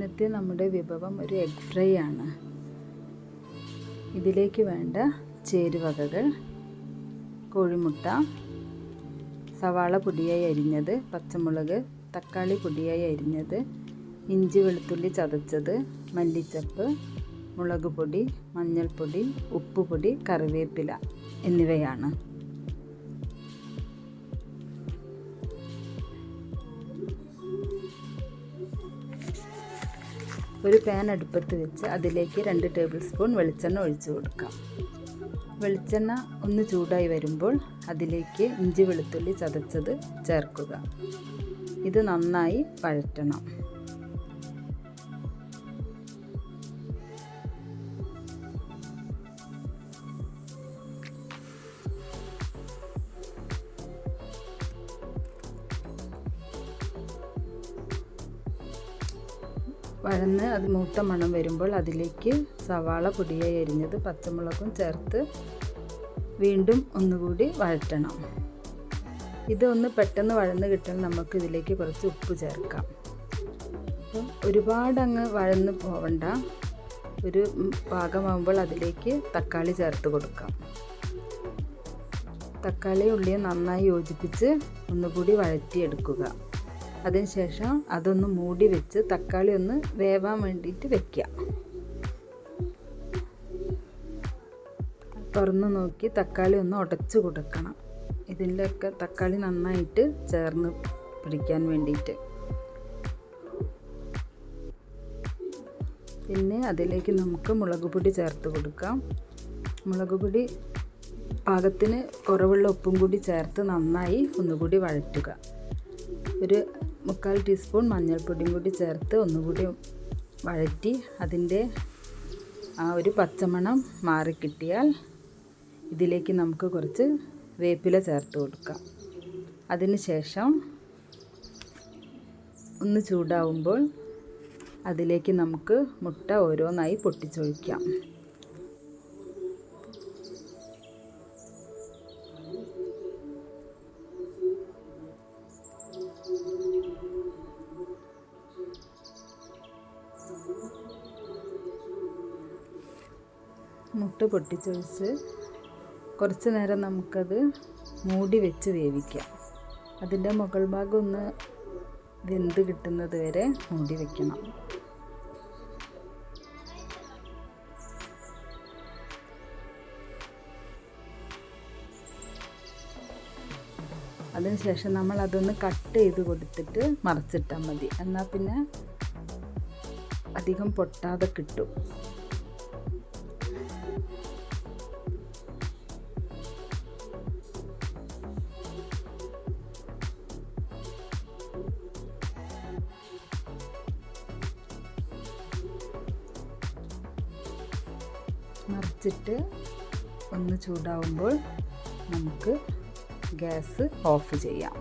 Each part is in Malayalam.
ഇന്നത്തെ നമ്മുടെ വിഭവം ഒരു എഗ് ഫ്രൈ ആണ്. ഇതിലേക്ക് വേണ്ട ചേരുവകകൾ കോഴിമുട്ട സവാള പൊടിയായി അരിഞ്ഞത് പച്ചമുളക് തക്കാളി പൊടിയായി അരിഞ്ഞത് ഇഞ്ചി വെളുത്തുള്ളി ചതച്ചത് മല്ലിച്ചപ്പ് മുളക് പൊടി മഞ്ഞൾപ്പൊടി ഉപ്പുപൊടി കറിവേപ്പില എന്നിവയാണ്. ഒരു പാൻ അടുപ്പത്ത് വെച്ച് അതിലേക്ക് രണ്ട് ടേബിൾ സ്പൂൺ വെളിച്ചെണ്ണ ഒഴിച്ചു കൊടുക്കാം. വെളിച്ചെണ്ണ ഒന്ന് ചൂടായി വരുമ്പോൾ അതിലേക്ക് ഇഞ്ചി വെളുത്തുള്ളി ചതച്ചത് ചേർക്കുക. ഇത് നന്നായി വഴറ്റണം. വഴന്ന് അത് മൂത്ത മണം വരുമ്പോൾ അതിലേക്ക് സവാള പൊടിയായി അരിഞ്ഞത് പച്ചമുളകും ചേർത്ത് വീണ്ടും ഒന്നുകൂടി വഴറ്റണം. ഇതൊന്ന് പെട്ടെന്ന് വഴന്ന് കിട്ടാൻ നമുക്ക് ഇതിലേക്ക് കുറച്ച് ഉപ്പ് ചേർക്കാം. അപ്പം ഒരുപാട് അങ്ങ് വഴന്ന് പോവണ്ട. ഒരു പാകമാകുമ്പോൾ അതിലേക്ക് തക്കാളി ചേർത്ത് കൊടുക്കാം. തക്കാളി ഉള്ളിയും നന്നായി യോജിപ്പിച്ച് ഒന്നുകൂടി വഴറ്റിയെടുക്കുക. അതിനുശേഷം അതൊന്ന് മൂടി വെച്ച് തക്കാളി ഒന്ന് വേവാൻ വേണ്ടിയിട്ട് വെക്കുക. തുറന്ന് നോക്കി തക്കാളി ഒന്ന് ഉടച്ചു കൊടുക്കണം. ഇതിലൊക്കെ തക്കാളി നന്നായിട്ട് ചേർന്ന് പിടിക്കാൻ വേണ്ടിയിട്ട്. പിന്നെ അതിലേക്ക് നമുക്ക് മുളക് പൊടി ചേർത്ത് കൊടുക്കാം. മുളക് പൊടി പാകത്തിന് കുറവുള്ള ഉപ്പും കൂടി ചേർത്ത് നന്നായി ഒന്നുകൂടി വഴറ്റുക. ഒരു മുക്കാൽ ടീസ്പൂൺ മഞ്ഞൾപ്പൊടിയും കൂടി ചേർത്ത് ഒന്നുകൂടി വഴറ്റി അതിന്റെ ആ ഒരു പച്ചമണം മാറിക്കിട്ടിയാൽ ഇതിലേക്ക് നമുക്ക് കുറച്ച് വേപ്പില ചേർത്ത് കൊടുക്കാം. അതിന് ശേഷം ഒന്ന് ചൂടാവുമ്പോൾ അതിലേക്ക് നമുക്ക് മുട്ട ഓരോന്നായി പൊട്ടിച്ചൊഴിക്കാം. മുട്ട പൊട്ടിച്ചൊഴിച്ച് കുറച്ച് നേരം നമുക്കത് മൂടി വെച്ച് വേവിക്കാം. അതിന്റെ മുകൾ ഭാഗം ഒന്ന് വെന്ത് കിട്ടുന്നത് വരെ മൂടി വെക്കണം. അതിനുശേഷം നമ്മൾ അതൊന്ന് കട്ട് ചെയ്ത് കൊടുത്തിട്ട് മറച്ചിട്ടാൽ മതി. എന്നാൽ പിന്നെ അധികം പൊട്ടാതെ കിട്ടും. മറിച്ചിട്ട് ഒന്ന് ചൂടാവുമ്പോൾ നമുക്ക് ഗ്യാസ് ഓഫ് ചെയ്യാം.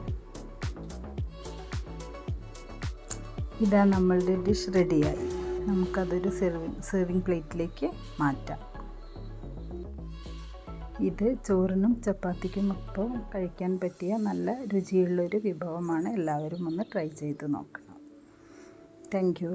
ഇതാ നമ്മളുടെ ഡിഷ് റെഡിയായി നമുക്കതൊരു സെർവിങ് സെർവിങ് പ്ലേറ്റിലേക്ക് മാറ്റാം. ഇത് ചോറിനും ചപ്പാത്തിക്കും ഒപ്പം കഴിക്കാൻ പറ്റിയ നല്ല രുചിയുള്ളൊരു വിഭവമാണ്. എല്ലാവരും ഒന്ന് ട്രൈ ചെയ്ത് നോക്കണം. താങ്ക്